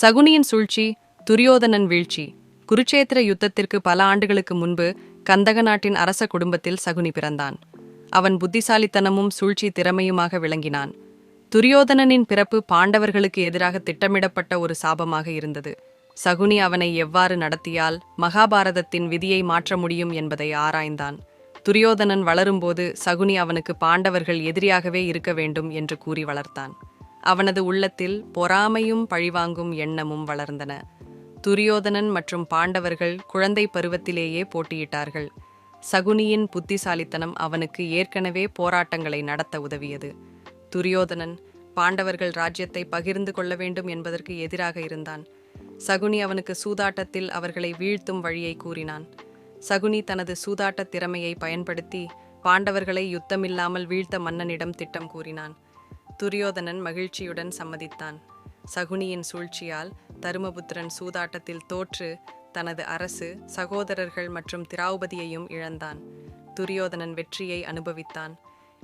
சகுனியின் சூழ்ச்சி துரியோதனன் வீழ்ச்சி. குருச்சேத்திர யுத்தத்திற்கு பல ஆண்டுகளுக்கு முன்பு கந்தக நாட்டின் அரச குடும்பத்தில் சகுனி பிறந்தான். அவன் புத்திசாலித்தனமும் சூழ்ச்சி திறமையுமாக விளங்கினான். துரியோதனனின் பிறப்பு பாண்டவர்களுக்கு எதிராக திட்டமிடப்பட்ட ஒரு சாபமாக இருந்தது. சகுனி அவனை எவ்வாறு நடத்தியால் மகாபாரதத்தின் விதியை மாற்ற முடியும் என்பதை ஆராய்ந்தான். துரியோதனன் வளரும்போது சகுனி அவனுக்கு பாண்டவர்கள் எதிரியாகவே இருக்க வேண்டும் என்று கூறி வளர்த்தான். அவனது உள்ளத்தில் பொறாமையும் பழிவாங்கும் எண்ணமும் வளர்ந்தன. துரியோதனன் மற்றும் பாண்டவர்கள் குழந்தை பருவத்திலேயே போட்டியிட்டார்கள். சகுனியின் புத்திசாலித்தனம் அவனுக்கு ஏற்கனவே போராட்டங்களை நடத்த உதவியது. துரியோதனன் பாண்டவர்கள் ராஜ்யத்தை பகிர்ந்து கொள்ள வேண்டும் என்பதற்கு எதிராக இருந்தான். சகுனி அவனுக்கு சூதாட்டத்தில் அவர்களை வீழ்த்தும் வழியை கூறினான். சகுனி தனது சூதாட்ட திறமையை பயன்படுத்தி பாண்டவர்களை யுத்தமில்லாமல் வீழ்த்த மன்னனிடம் திட்டம் கூறினான். துரியோதனன் மகிழ்ச்சியுடன் சம்மதித்தான். சகுனியின் சூழ்ச்சியால் தருமபுத்திரன் சூதாட்டத்தில் தோற்று தனது அரசு சகோதரர்கள் மற்றும் திராவுபதியையும் இழந்தான். துரியோதனன் வெற்றியை அனுபவித்தான்.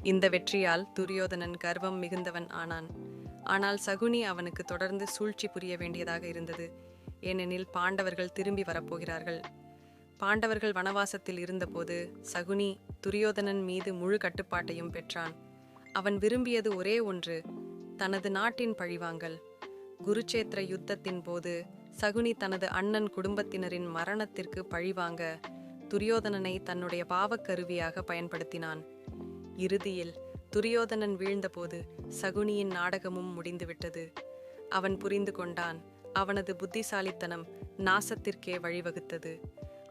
இந்த வெற்றியால் துரியோதனன் கர்வம் மிகுந்தவன் ஆனான். ஆனால் சகுனி அவனுக்கு தொடர்ந்து சூழ்ச்சி புரிய வேண்டியதாக இருந்தது. ஏனெனில் பாண்டவர்கள் திரும்பி வரப்போகிறார்கள். பாண்டவர்கள் வனவாசத்தில் இருந்தபோது சகுனி துரியோதனன் மீது முழு கட்டுப்பாட்டையும் பெற்றான். அவன் விரும்பியது ஒரே ஒன்று தனது நாட்டின் பழிவாங்கல். குருச்சேத்திர யுத்தத்தின் போது சகுனி தனது அண்ணன் குடும்பத்தினரின் மரணத்திற்கு பழிவாங்க துரியோதனனை தன்னுடைய பாவக்கருவியாக பயன்படுத்தினான். இறுதியில் துரியோதனன் வீழ்ந்தபோது சகுனியின் நாடகமும் முடிந்துவிட்டது. அவன் புரிந்து கொண்டான் அவனது புத்திசாலித்தனம் நாசத்திற்கே வழிவகுத்தது.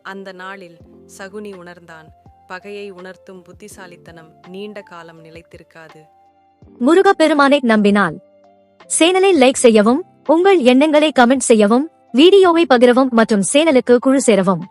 அந்த நாளில் சகுனி உணர்ந்தான் பகையை உணர்த்தும் புத்திசாலித்தனம் நீண்ட காலம் நிலைத்திருக்காது. முருகப்பெருமானை நம்பினால். சேனலை லைக் செய்யவும் உங்கள் எண்ணங்களை கமெண்ட் செய்யவும் வீடியோவை பகிரவும் மற்றும் சேனலுக்கு குழு சேரவும்.